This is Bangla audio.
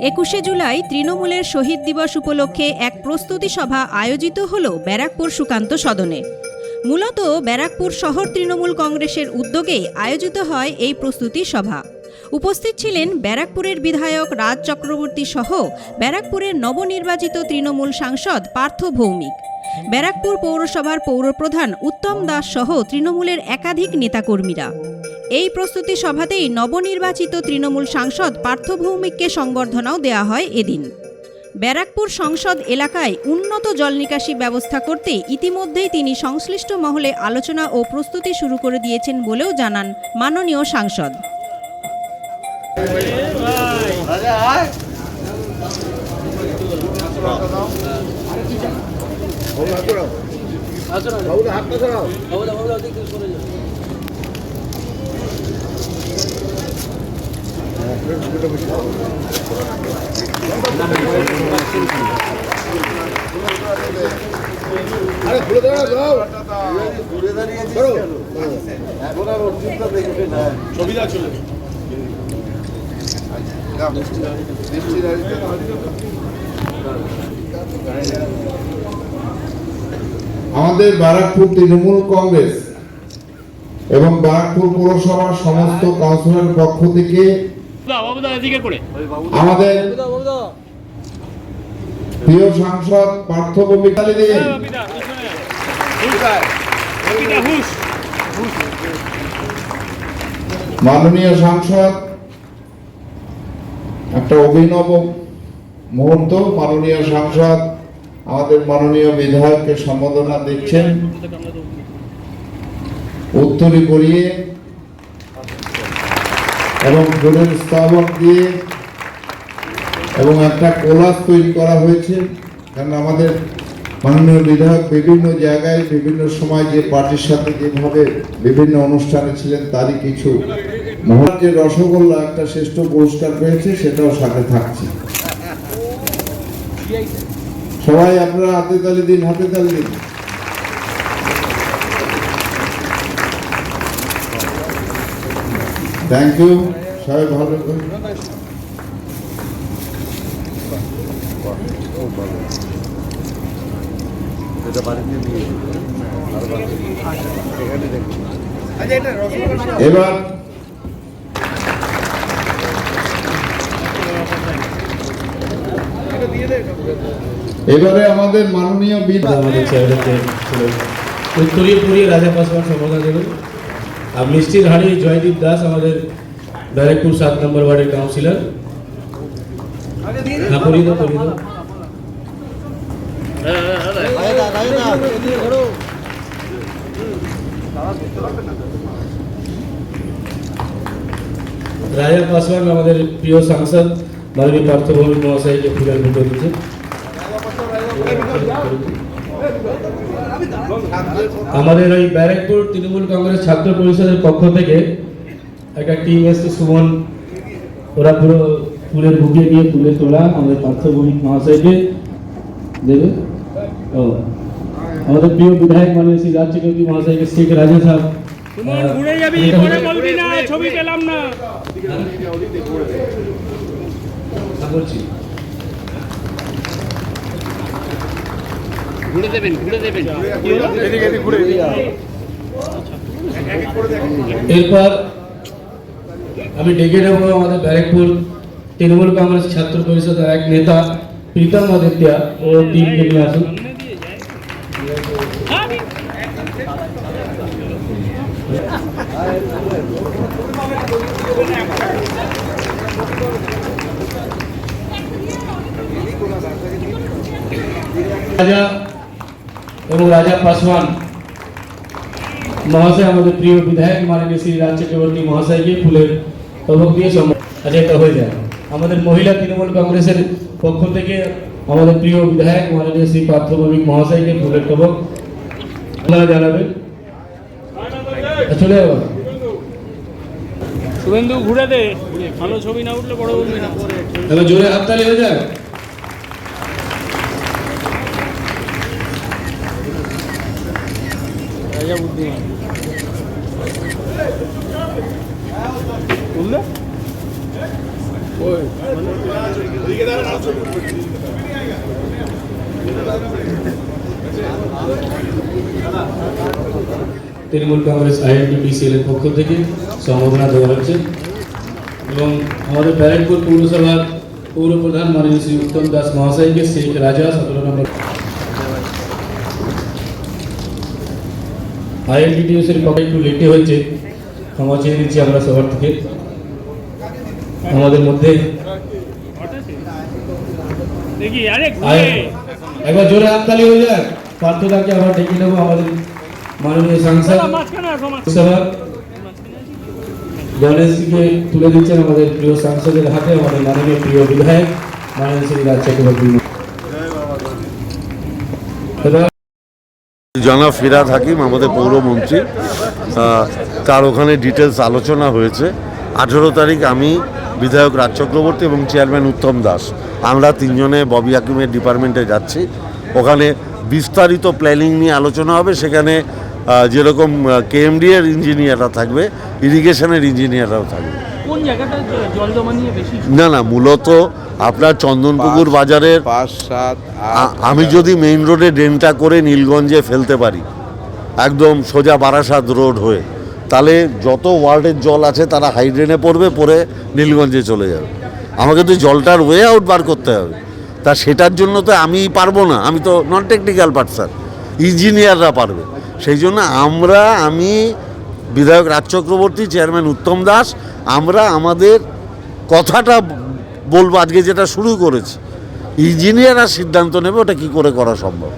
একুশে জুলাই তৃণমূলের শহীদ দিবস উপলক্ষে এক প্রস্তুতি সভা আয়োজিত হল ব্যারাকপুর সুকান্ত সদনে। মূলত ব্যারাকপুর শহর তৃণমূল কংগ্রেসের উদ্যোগেই আয়োজিত হয় এই প্রস্তুতি সভা। উপস্থিত ছিলেন ব্যারাকপুরের বিধায়ক রাজ চক্রবর্তী সহ ব্যারাকপুরের নবনির্বাচিত তৃণমূল সাংসদ পার্থ ভৌমিক। ব্যারাকপুর পৌরসভার পৌরপ্রধান উত্তম দাস সহ তৃণমূলের একাধিক নেতাকর্মীরা। এই প্রস্তুতি সভাতেই নবনির্বাচিত তৃণমূল সাংসদ পার্থ ভৌমিককে সংবর্ধনাও দেওয়া হয় এদিন। ব্যারাকপুর সংসদ এলাকায় উন্নত জল নিকাশি ব্যবস্থা করতে ইতিমধ্যেই তিনি সংশ্লিষ্ট মহলে আলোচনা ও প্রস্তুতি শুরু করে দিয়েছেন বলেও জানান মাননীয় সাংসদ। আরে ঘুরে না ছবিটা চলে আমাদের ব্যারাকপুর তৃণমূল কংগ্রেস এবং ব্যারাকপুর পৌরসভার সমস্ত কাউন্সিলরের পক্ষ থেকে আমাদের প্রিয় সাংসদ পার্থ ভূমিকালী দিয়ে। মাননীয় সাংসদ একটা অভিনব মুহূর্ত। মাননীয় সাংসদ আমাদের মাননীয় বিধায়ককে সম্বোধনা দিচ্ছেন। উত্তরী করিয়ে এবং ফুলের স্থাপন দিয়ে এবং একটা কোলাস তৈরি করা হয়েছে। কারণ আমাদের মাননীয় বিধায়ক বিভিন্ন জায়গায়, বিভিন্ন সময় যে পার্টির সাথে যেভাবে বিভিন্ন অনুষ্ঠানে ছিলেন, তারই কিছু যে রসগোল্লা একটা শ্রেষ্ঠ পুরস্কার পেয়েছে, সেটাও সাথে থাকছে। সবাই আপনারা হাতে তালি দিন, হাতে তালি দিন। থ্যাংক ইউ সবাই ভালো এবার এবারে আমাদের মাননীয় বিধায়ক আমাদের উত্তরীয় পুরিয়ে রাজা পাসওয়ান সম্বোধন দেবেন। আর মিষ্টির হাড়ি জয়দীপ দাস আমাদের ব্যারাকপুর সাত নম্বর ওয়ার্ডের কাউন্সিলর। হ্যাঁ রাজা পাসওয়ান আমাদের প্রিয় সাংসদ মাননীয় পার্থভূমি মহাশয়কে ফুলের ভিতর দিচ্ছে আমাদের ওই ব্যারাকপুর তৃণমূল কংগ্রেস ছাত্র পরিষদের পক্ষ থেকে একটা টিম এসছে সুমন ওরা পুরো ফুলের বুকে দিয়ে ফুলের তোলা আমাদের পার্থভূমিক মহাশয়কে দেবে ও আমাদের প্রিয় বিধায়ক মাননীয় শ্রী রাজ চক্রবর্তী মহাশয়কে শেখ রাজা সাহেব ছবি পেলাম না হ্যাঁ, বলছি ঘুরে দেবেন ঘুরে দেবেন। এরপর আমি ডেকে নেব আমাদের ব্যারাকপুর তৃণমূল কংগ্রেস ছাত্র পরিষদের এক নেতা প্রীতম আদিত্য ও টিমকে নিয়ে আসুন। রাজা এবং রাজা পাসওয়ান মহাশয় আমাদের প্রিয় বিধায়ক মাননীয় শ্রী রাজ চক্রবর্তী মহাশয়কে ফুলের তবক দিয়ে আচ্ছা এটা হয়ে যায়। আমাদের মহিলা তৃণমূল কংগ্রেসের পক্ষ থেকে আমাদের প্রিয় বিধায়ক মাননীয় শ্রী পার্থভৌমিক মহাশয়কে ফুলের তবক আপনারা জানাবেন। চলে যাব শুভেন্দু ঘুরে দে। ভালো ছবি না উঠলে বড় বলবি না। জোরে হাততালি হয়ে যায়। রাজা বুদ্ধিমান তুললে ওই তৃণমূল কংগ্রেস আইএনটিপিসিএল এর পক্ষ থেকে সম্বোধনা দেওয়া হচ্ছে। এবং আমাদের ব্যারাকপুর পৌরসভার পৌর প্রধান মাননীয় শ্রী উত্তম দাস মহাশয়কে শেখ রাজা সতেরো নম্বর পক্ষে একটু লেটে হয়েছে ক্ষমা চেয়ে নিচ্ছি আমরা সবার থেকে। আমাদের মধ্যে একবার জোরে হাততালি হয়ে যাক পার্থদাকে আবার ডেকে নেব আমাদের মাননীয় সাংসদ। গণেশজিকে তুলে দিচ্ছেন আমাদের প্রিয় সাংসদের হাতে আমাদের মাননীয় প্রিয় বিধায়ক মাননীয় শ্রী রাজ চক্রবর্তী জনাব ফিরাদ হাকিম, আমাদের পৌরমন্ত্রী তার ওখানে ডিটেলস আলোচনা হয়েছে। আঠেরো তারিখ আমি বিধায়ক রাজ চক্রবর্তী এবং চেয়ারম্যান উত্তম দাস, আমরা তিনজনে ববি হাকিমের ডিপার্টমেন্টে যাচ্ছি। ওখানে বিস্তারিত প্ল্যানিং নিয়ে আলোচনা হবে, সেখানে যেরকম কেএমডি এর ইঞ্জিনিয়াররা থাকবে ইরিগেশনের ইঞ্জিনিয়াররাও থাকবে। কোন জায়গাটা জ- জল জমা নিয়ে বেশি? না না মূলত আপনার চন্দনপুকুর বাজারের পাঁচ সাত আ- আমি যদি মেইন রোডে ড্রেনটা করে নীলগঞ্জে ফেলতে পারি একদম সোজা বারাসাত রোড হয়ে তাহলে যত ওয়ার্ডের জল আছে তারা হাই ড্রেনে পড়বে পরে নীলগঞ্জে চলে যাবে। আমাকে তো জলটার ওয়ে আউট বার করতে হবে। তা সেটার জন্য তো আমি পারব না আমি তো নন টেকনিক্যাল পার্সন ইঞ্জিনিয়াররা পারবে। সেই জন্য আমরা, আমি বিধায়ক রাজ চক্রবর্তী, চেয়ারম্যান উত্তম দাস, আমরা আমাদের কথাটা বলব আজকে যেটা শুরু করেছি। ইঞ্জিনিয়াররা সিদ্ধান্ত নেবে ওটা কী করে করা সম্ভব।